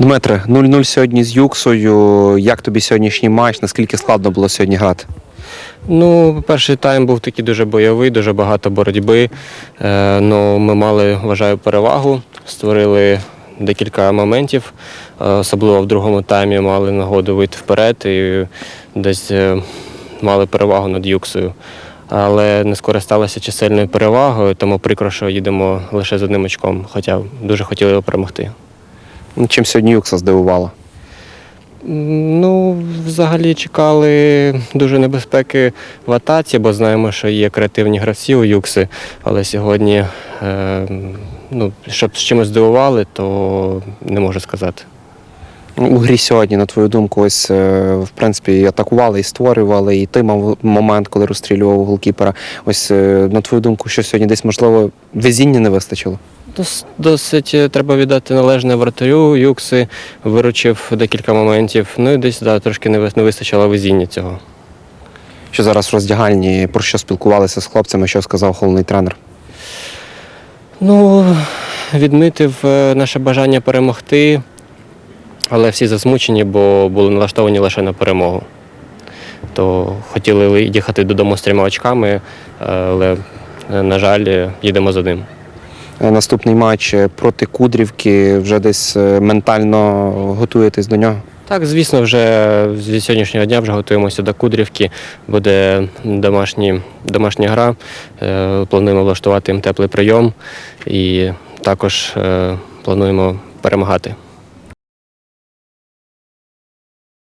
Дмитре, 0-0 сьогодні з Юксою. Як тобі сьогоднішній матч? Наскільки складно було сьогодні грати? Ну, перший тайм був такий дуже бойовий, дуже багато боротьби. Е, ну, ми мали, вважаю, перевагу, створили декілька моментів. Е, особливо в другому таймі мали нагоду вийти вперед і десь е, мали перевагу над Юксою. Але не скористалися чисельною перевагою, тому прикро, що їдемо лише з одним очком, хоча дуже хотіли його перемогти. Ну, Чим сьогодні Юкса здивувала? Ну, взагалі чекали дуже небезпеки в атаці, бо знаємо, що є креативні гравці у Юкси. Але сьогодні, е, ну, щоб з чимось здивували, то не можу сказати. Ну, У грі сьогодні, на твою думку, ось е, в принципі і атакували, і створювали, і ти мав момент, коли розстрілював голкіпера. Ось е, на твою думку, що сьогодні десь можливо везіння не вистачило? Дос- Досить е, треба віддати належне вратарю. Юкси виручив декілька моментів. Ну і десь да, трошки не вис- не вистачило везіння цього. Що зараз в роздягальні, про що спілкувалися з хлопцями, що сказав головний тренер? Ну, відмітив е, наше бажання перемогти, але всі засмучені, бо були налаштовані лише на перемогу. То хотіли їхати додому з трьома очками, е, але, на жаль, їдемо з одним. Е, Наступний матч е, проти Кудрівки вже десь е, ментально готуєтесь до нього. Так, звісно, вже з сьогоднішнього дня вже готуємося до Кудрівки. Буде домашні, домашня гра. Плануємо влаштувати їм теплий прийом і також плануємо перемагати.